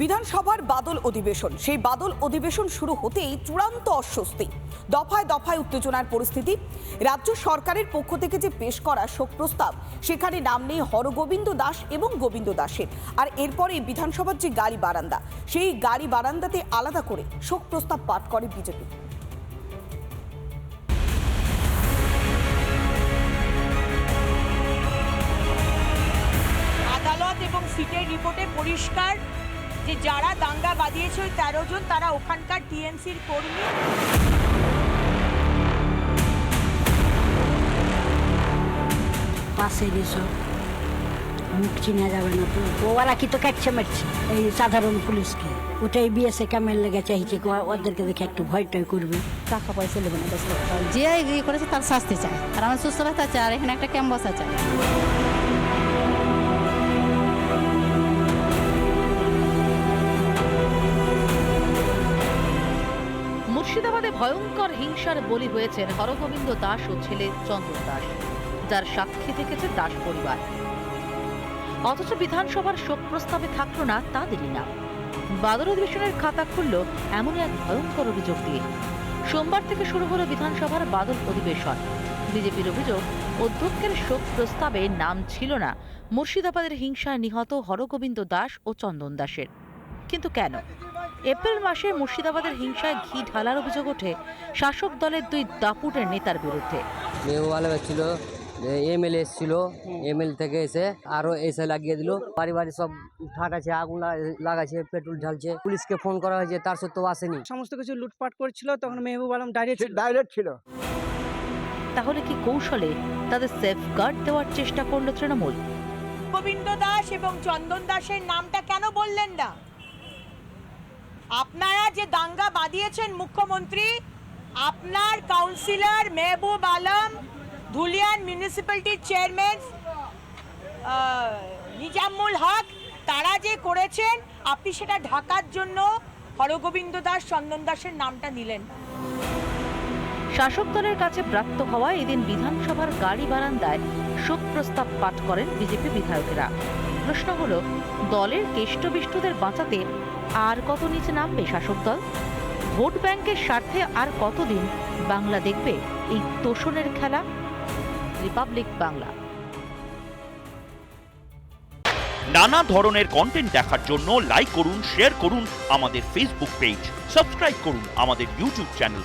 বিধানসভার বাদল অধিবেশন। সেই বাদল অধিবেশন শুরু হতেই চূড়ান্ত অস্বস্তি। দফায় দফায় উত্তেজনার পরিস্থিতি। রাজ্য সরকারের পক্ষ থেকে যে পেশ করা শোক প্রস্তাব, সেখানে নাম নেই হরগোবিন্দ দাস এবং গোবিন্দ দাসের। আর এরপরে বিধানসভার যে গাড়ি বারান্দা, সেই গাড়ি বারান্দাতে আলাদা করে শোক প্রস্তাব পাঠ করে বিজেপি। আদালত এবং সিটের রিপোর্টে পরিষ্কার যে যারা দাঙ্গা বাঁধিয়েছে ওই তেরো জন তারা ওখানকার টিএমসির কর্মী। পাশে এসো মুখ চিনা যাবে না তো। ওরা কি তো কাটছে মারছে? এই সাধারণ পুলিশকে। ওটাই বিএসএ ক্যামেল লেগে চাইছে ওদেরকে দেখে একটু ভয় টয় করবে। টাকা পয়সা নেবে না। যে ইয়ে করেছে তার শাস্তি চায়। আর আমার সুস্থ ব্যথা চায় আর এখানে একটা ক্যাম্পাস আছে মুর্শিদাবাদে ভয়ঙ্কর হিংসার বলি হয়েছেন হরগোবিন্দ দাস ও ছেলে চন্দন দাস, যার সাক্ষী থেকেছে দাস পরিবার। অথচ বিধানসভার শোক প্রস্তাবে থাকল না তাদেরই নাম। বাদল অধিবেশনের খাতা খুলল এমন এক ভয়ঙ্কর অভিযোগ দিয়ে। সোমবার থেকে শুরু হলো বিধানসভার বাদল অধিবেশন। বিজেপির অভিযোগ, অধ্যক্ষের শোক প্রস্তাবে নাম ছিল না। মুর্শিদাবাদের হিংসায় নিহত হরগোবিন্দ দাস ও চন্দন দাসের। কিন্তু কেন? এপ্রিল মাসে মুর্শিদাবাদের হিংসায় ঘি ঢালার অভিযোগ ওঠে। শাসক দলের দুই দাপুটের নেতার বিরুদ্ধে। ছিল এমএলএ এসেছিল এমএল থেকে এসে আরও এসে লাগিয়ে দিল। বাড়ি বাড়ি সব ঠাটাছে আগুন লাগা- লাগাচ্ছে পেট্রোল ঢালছে। পুলিশকে ফোন করা হয়েছে তার সত্ত্বেও আসেনি। সমস্ত কিছু লুটপাট করছিল তখন মেহবুব আলম ছিল। ডাইরেক্ট ছিল। তাহলে কি কৌশলে তাদের সেফগার্ড দেওয়ার চেষ্টা করল তৃণমূল? গোবিন্দ দাস এবং চন্দন দাসের নামটা কেন বললেন না? আপনারা যে দাঙ্গা বাঁধিয়েছেন মুখ্যমন্ত্রী, আপনার কাউন্সিলর মেহবুব আলম, ধুলিয়ান মিউনিসিপ্যালিটির চেয়ারম্যান নিজামুল হক, তারা যে করেছেন, আপনি সেটা ঢাকার জন্য হরগোবিন্দ দাস চন্দন দাসের নামটা নিলেন। শাসক দলের কাছে প্রাপ্ত হওয়া এদিন বিধানসভার গাড়ি বারান্দায় শোক প্রস্তাব পাঠ করেন বিজেপি বিধায়কেরা। প্রশ্ন হলো, দলের কেষ্টবিষ্টদের বাঁচাতে আর কত নিচে নামবে শাসক দল ভোট ব্যাংকের স্বার্থে আর কতদিন বাংলা দেখবে এই তোষণের খেলা? রিপাবলিক বাংলা। নানা ধরনের কন্টেন্ট দেখার জন্য লাইক করুন শেয়ার করুন আমাদের ফেসবুক পেজ সাবস্ক্রাইব করুন আমাদের ইউটিউব চ্যানেল